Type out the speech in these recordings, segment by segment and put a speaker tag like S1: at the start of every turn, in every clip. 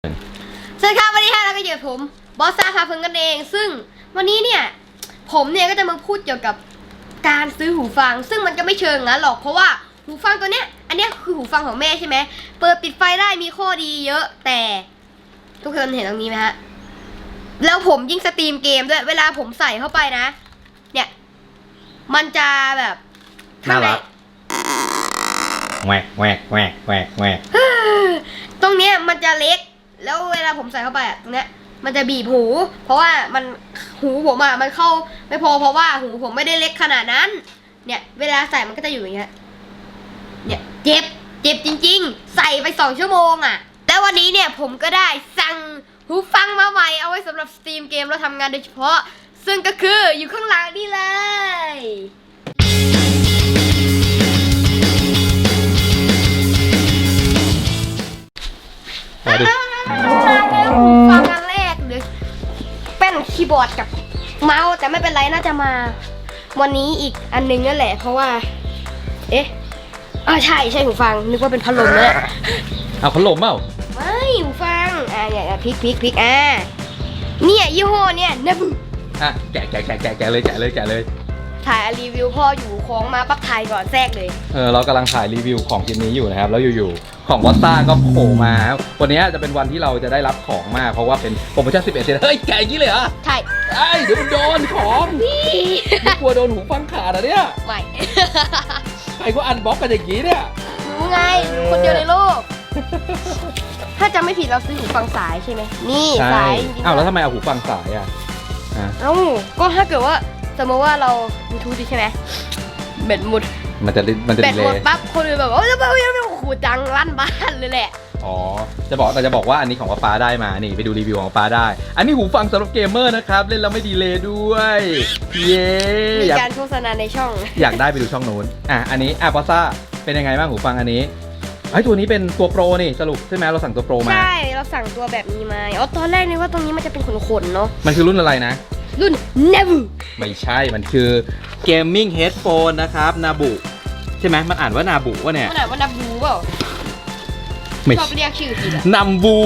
S1: สวัสดีครับวันนี้ค่ะเราก็อยู่กับผมบอสซ่าพาเพึงกันเอง ซึ่งวันนี้เนี่ย ผมเนี่ยก็จะมาพูดเกี่ยวกับการซื้อหูฟัง ซึ่งมันก็ไม่เชิงงั้นหรอกเพราะว่าหูฟังตัวเนี้ย อันเนี้ยคือหูฟังของแม่ใช่ไหมเปิดปิดไฟได้มีข้อดีเยอะ แต่ทุกคนเห็นตรงนี้ไหมฮะแล้วผมยิ่งสตรีมเกมด้วยเวลาผมใส่เข้าไปนะ เนี่ย มันจะแบบ
S2: น่ารักแหวกแหวกแหวกแหวกแหวก
S1: ตรงเนี้ยมันจะเล็ก แล้วเวลาผมใส่เข้าไปอะตรงเนี้ยมันจะบีบหู เพราะว่ามันหูผมอะมันเข้าไม่พอเพราะว่าหูผมไม่ได้เล็กขนาดนั้น เนี่ยเวลาใส่มันก็จะอยู่อย่างเงี้ยเนี่ยเจ็บเจ็บจริง ๆ ใส่ไปสองชั่วโมงอะแล้ววันนี้เนี่ยผมก็ได้สั่งหูฟังมาใหม่เอาไว้สำหรับสตรีมเกมแล้วทำงานโดยเฉพาะ ซึ่งก็คืออยู่ข้างหลังนี่เลย
S2: มาดิ
S1: ฟังอันแรกเลยเป็นคีย์บอร์ดกับเมาส์แต่ไม่เป็นไรน่าจะมา วันนี้อีกอันหนึงนั่นแหละ เพราะว่า เอ๊ะอ่าใช่ใช่หูฟัง นึกว่าเป็นพัดลมแล้ว
S2: เอาพัดลมเปล่า
S1: ไม่หูฟังอ่าเนี่ยพลิกพลิกพลิกอ่าเนี่ยยี่ห้อเนี่ยนะบึ
S2: อะแกะแกะแกะแกะแกะเลยแกะเลยแกะเลย
S1: ถ่ายรีวิวพ่ออยู่ของมาปั๊บถ่ายก่อนแทรกเลย
S2: เออเรากำลังถ่ายรีวิวของชิ้นนี้อยู่นะครับ แล้วอยู่ๆของวอสต้าก็โผล่มาวันนี้จะเป็นวันที่เราจะได้รับของมากเพราะว่าเป็นโปรโมชั่น11เซนเฮ้ยแกะอย่างนี้เลยเหรอ
S1: ใช่
S2: ไอ้ยเดี๋ยวมันโดนของ
S1: นี่
S2: ไม่กลัวโดนหูฟังขาดอะเนี่ย
S1: ไม่
S2: ใครก็อันบ็อกกันอย่างนี้เนี่ย
S1: รู้ไงรู้คนเดียวในโลก ถ้าจำไม่ผิดเราซื้อหูฟังสายใช่ไหมนี่
S2: ใช่
S1: สายจริงๆ
S2: อ้าวแล้วทำไมเอาหูฟังสายอะอะ
S1: เอ้าก็ถ้าเกิดว่า สมมติว่าเราบลูทูธใช่ไหมแบตหมด
S2: มันจะมันจะ
S1: แบ
S2: ดี
S1: ต
S2: เล
S1: หมด
S2: ย์
S1: ปั๊บคนอื่นแบบว่าโอ้ยแล้วแบบโอ้โหดังลั่นบ้านเลยแหละ
S2: อ๋อ จะบอกแต่จะบอกว่าอันนี้ของป้าได้มา นี่ไปดูรีวิวของป้าได้ อันนี้หูฟังสำหรับเกมเมอร์นะครับ เล่นแล้วไม่ดีเลยด้วย เย้
S1: มี
S2: อยาก
S1: การโฆษณาในช่อง
S2: อยากได้ไปดูช่องนู้น อะ อันนี้อะปอซ่า เป็นยังไงบ้างหูฟังอันนี้ไอ้ยตัวนี้เป็นตัวโปรนี่สรุปใช่ไหมเราสั่งตัวโปรมา
S1: ใช่ เราสั่งตัวแบบนี้มาอ๋อตอนแรกนึกว่าตรงนี้มันจะเป็นขนๆเนาะ
S2: มันคือรุ่นอะไรนะ
S1: รุ่น Never
S2: ไม่ใช่มันคือ Gaming Headphone นะครับนาบุใช่ไหมมันอ่านว่านาบุวะเนี่ย
S1: มันอ่านว่านับบูเปล่า
S2: ไม่
S1: ชอบเรียกชื่อผิดอะ
S2: นัมบู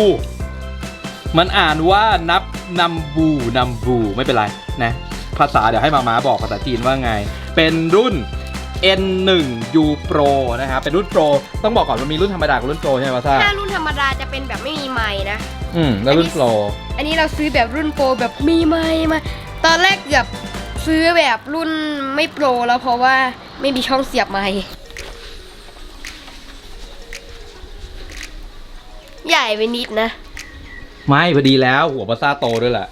S2: มันอ่านว่านับนัมบูนัมบูไม่เป็นไรนะ ภาษาเดี๋ยวให้มาม้าบอกภาษาจีนว่าไง เป็นรุ่น N1 U Pro นะครับเป็นรุ่นโปร ต้องบอกก่อนมันมีรุ่นธรรมดากับรุ่นโปรใช่ไหมภาษา
S1: ถ้ารุ่นธรรมดาจะเป็นแบบไม่มีไม้นะ
S2: อืมแล้วรุ่นโปร
S1: อันนี้เราซื้อแบบรุ่นโปรแบบมีไม้มา ตอนแรกเกือบซื้อแบบรุ่นไม่โปรแล้วเพราะว่าไม่มีช่องเสียบไม้ใหญ่ไปนิดนะ
S2: ไม่พอดีแล้ว หัวภาษาโตด้วยแหละ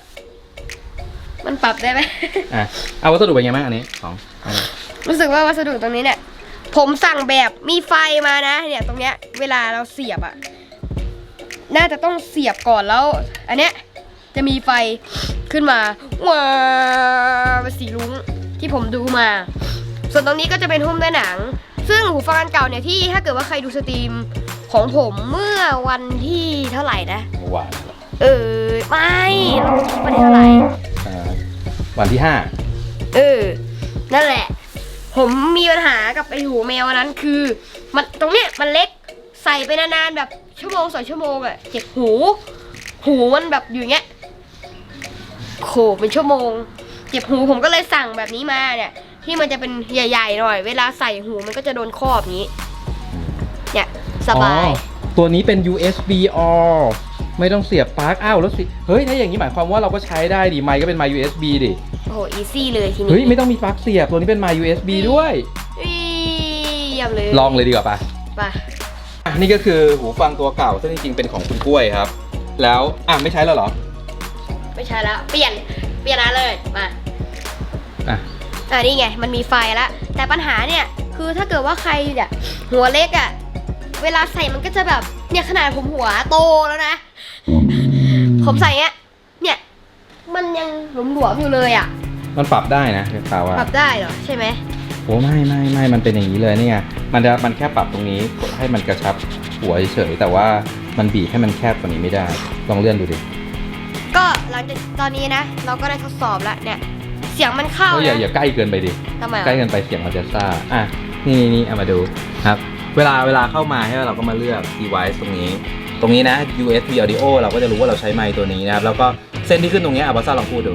S1: มันปรับได้ไหม
S2: อะเอาวัสดุเป็นไงบ้างอันนี้ของอันนี้
S1: รู้สึกว่าวัสดุตรงนี้เนี่ย ผมสั่งแบบมีไฟมานะ เนี่ยตรงเนี้ย เวลาเราเสียบอะ น่าจะต้องเสียบก่อนแล้ว อันเนี้ยจะมีไฟขึ้นมาว้าวเป็นสีรุ้งที่ผมดูมา ส่วนตรงนี้ก็จะเป็นหุ้มด้วยหนัง ซึ่งหูฟังอันเก่าเนี่ยที่ถ้าเกิดว่าใครดูสตรีมของผมเมื่อวันที่เท่าไหร่นะ
S2: หวาน
S1: เออไม่วันที่เท่าไหร่
S2: อ่าวันที่ห้า
S1: เออนั่นแหละ ผมมีปัญหากับไอหูแมวอันนั้นคือ มันตรงเนี้ยมันเล็กใส่ไปนานๆแบบ ชั่วโมงสองชั่วโมงอะเจ็บหู หูมันแบบอยู่อย่างเงี้ยโขเป็นชั่วโมง เจ็บหูผมก็เลยสั่งแบบนี้มาเนี่ย ที่มันจะเป็นใหญ่ๆหน่อย เวลาใส่หูมันก็จะโดนครอบอย่างนี้ เนี่ยสบาย
S2: อ๋อตัวนี้เป็น USB all ไม่ต้องเสียบปลั๊กอ้าวแล้วสิเฮ้ยถ้าอย่างนี้หมายความว่าเราก็ใช้ได้ดิไมค์ก็เป็นไมค์ USB ดิ
S1: โอ้โหอีซี่เลยทีนี้
S2: เฮ้ยไม่ต้องมีปลั๊กเสียบตัวนี้เป็นไมค์ USB ด้วย
S1: อีเยี่ยมเลย
S2: ลองเลยดีกว่าปะ
S1: ไป
S2: อะนี่ก็คือหูฟังตัวเก่าซึ่งจริงๆเป็นของคุณกล้วยครับ แล้วอะไม่ใช้แล้วเหรอ
S1: ไม่ใช่แล้วเปลี่ยนเปลี่ยนนะเลยมา
S2: อะ
S1: อ่านี่ไงมันมีไฟแล้วแต่ปัญหาเนี่ยคือถ้าเกิดว่าใครเนี่ยหัวเล็กอะ่ะเวลาใส่มันก็จะแบบเนี่ยขนาดผมหัวโตแล้วนะ ผมใส่เงี้ยเนี่ย มันยังหลวมๆอยู่เลยอะ่ะ
S2: มันปรับได้นะข่าวว่า
S1: ปรับได้เหรอใช่ไหม
S2: โอ้ไม่ไม่ไม่มันเป็นอย่างนี้เลยนี่ไงมันจะมันแค่ปรับตรงนี้ให้มันกระชับหัวเฉยๆแต่ว่ามันบีบให้มันแคบกว่านี้ไม่ได้ ลองเลื่อนดูดิ
S1: ก็หลังจากตอนนี้นะ เราก็ได้ทดสอบแล้วเนี่ย เสียงมันเข้า
S2: เฮ้ยอย่า
S1: นะ
S2: อย่าใกล้เกินไปดิ
S1: ทำไม
S2: ใกล้
S1: อะ
S2: เกินไปเสียงมันจะซ่าอะนี่นี่นี่เอามาดูครับ เวลาเวลาเข้ามาให้เราก็มาเลือก device ตรงนี้ ตรงนี้นะ USB audio เราก็จะรู้ว่าเราใช้ไมค์ตัวนี้นะครับแล้วก็เส้นที่ขึ้นตรงเนี้ยอะบอสซ่าลองพูดดู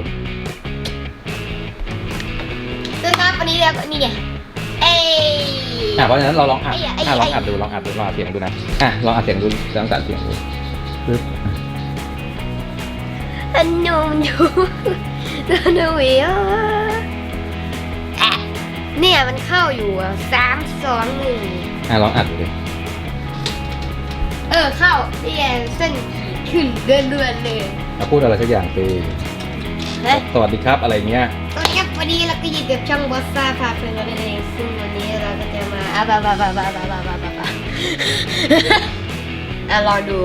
S1: ซึ่งครับวันนี้เรียกนี่ไงเอ้ย
S2: อะเพราะฉะนั้นเราลองอัด
S1: ไอ้ไอ้
S2: อะลอง
S1: ไอ้
S2: อัดดูลองอัดดูลองอัดเสียงดูนะอะลองอัดเสียงดูลองอัดเสียงดูปึ๊บ
S1: อันนูนอยู่โนเวียอะเนี่ยมันเข้าอยู่อะสามสองหนึ่ง
S2: อะลองอัดดูดิ
S1: เออเข้านี่ไงเส้นขีดขึ้นเรื่อยๆเลย
S2: แล้วพูดอะไรสักอย่างสิ
S1: นะ
S2: สวัสดีครับอะไรเงี้ย
S1: สวั ก็อยู่กับช่องบอสซ่าพาเพลินกันนั่นเองซึ่งวันนี้เราก็จะมาอะบาบาบาบาบาบาบาบาบาอะลองดู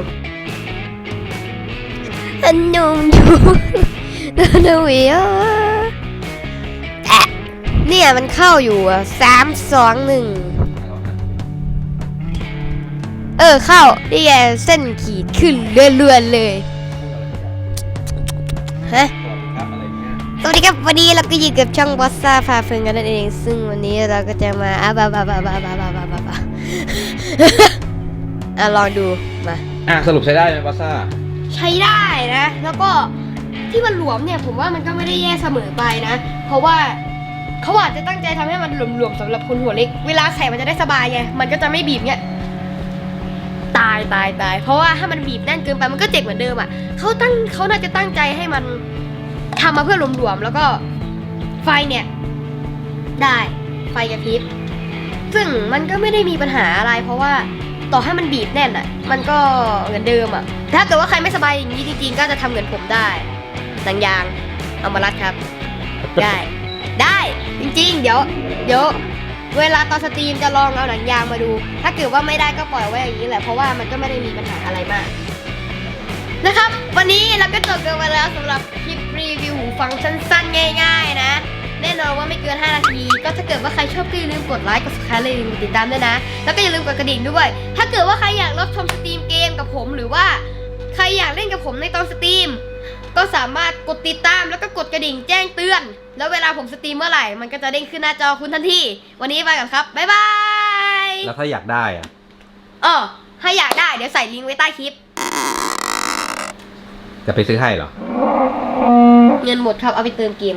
S1: อันนูนอยู่โนวียอะเนี่ยมันเข้าอยู่อะสามสองหนึ่งเออเข้านี่ไงเส้นขีดขึ้นเรื่อยๆเลยฮะ วัสดีครับวันนี้เราก็อยู่กับช่องบอสซ่าพาเฟิงกันนั่นเอง ซึ่งวันนี้เราก็จะมาอะบาบาบาบาบาบาบาบาบาอะลองดูมา
S2: อะสรุปใช้ได้ไหมบอสซ่า
S1: ใช้ได้นะ แล้วก็ที่มันหลวมเนี่ยผมว่ามันก็ไม่ได้แย่เสมอไปนะ เพราะว่าเขาอาจจะตั้งใจทำให้มันหลวมๆสำหรับคนหัวเล็ก เวลาใส่มันจะได้สบายไงมันก็จะไม่บีบเนี่ยตายตายตายเพราะว่าถ้ามันบีบแน่นเกินไปมันก็เจ็บเหมือนเดิมอะเขาตั้งเขาน่าจะตั้งใจให้มัน ทำมาเพื่อหลวมๆแล้วก็ไฟเนี่ย ได้ไฟกระพริบซึ่งมันก็ไม่ได้มีปัญหาอะไร เพราะว่าต่อให้มันบีบแน่นอะ มันก็เหมือนเดิมอะ ถ้าเกิดว่าใครไม่สบายอย่างนี้จริงๆก็จะทำเหมือนผมได้หนังยางเอามารัดครับ ได้ ได้จริงๆ เดี๋ยว เดี๋ยวเวลาตอนสตรีมจะลองเอาหนังยางมาดู ถ้าเกิดว่าไม่ได้ก็ปล่อยไว้อย่างนี้แหละ เพราะว่ามันก็ไม่ได้มีปัญหาอะไรมาก นะครับ วันนี้เราก็จบกันไปแล้วสำหรับคลิป รีวิวหูฟังสั้นๆ ง่ายๆ นะ แน่นอนว่าไม่เกิน 5 นาที ก็ถ้าเกิดว่าใครชอบก็อย่าลืมกดไลค์กด subscribe เลยอย่าลืมกดติดตามด้วยนะ แล้วก็อย่าลืมกดกระดิ่งด้วย ถ้าเกิดว่าใครอยากรับชมสตรีมเกมกับผมหรือว่าใครอยากเล่นกับผมในตอนสตรีม ก็สามารถกดติดตามแล้วก็กดกระดิ่งแจ้งเตือน แล้วเวลาผมสตรีมเมื่อไหร่ มันก็จะเด้งขึ้นหน้าจอคุณทันที วันนี้ไปก่อนครับ บ๊ายบาย
S2: แล้วถ้าอยากได้อะ
S1: เออถ้าอยากได้เดี๋ยวใส่ลิงก์ไว้ใต้คลิป
S2: จะไปซื้อให้เหรอ
S1: เงินหมดครับเอาไปเติมเกม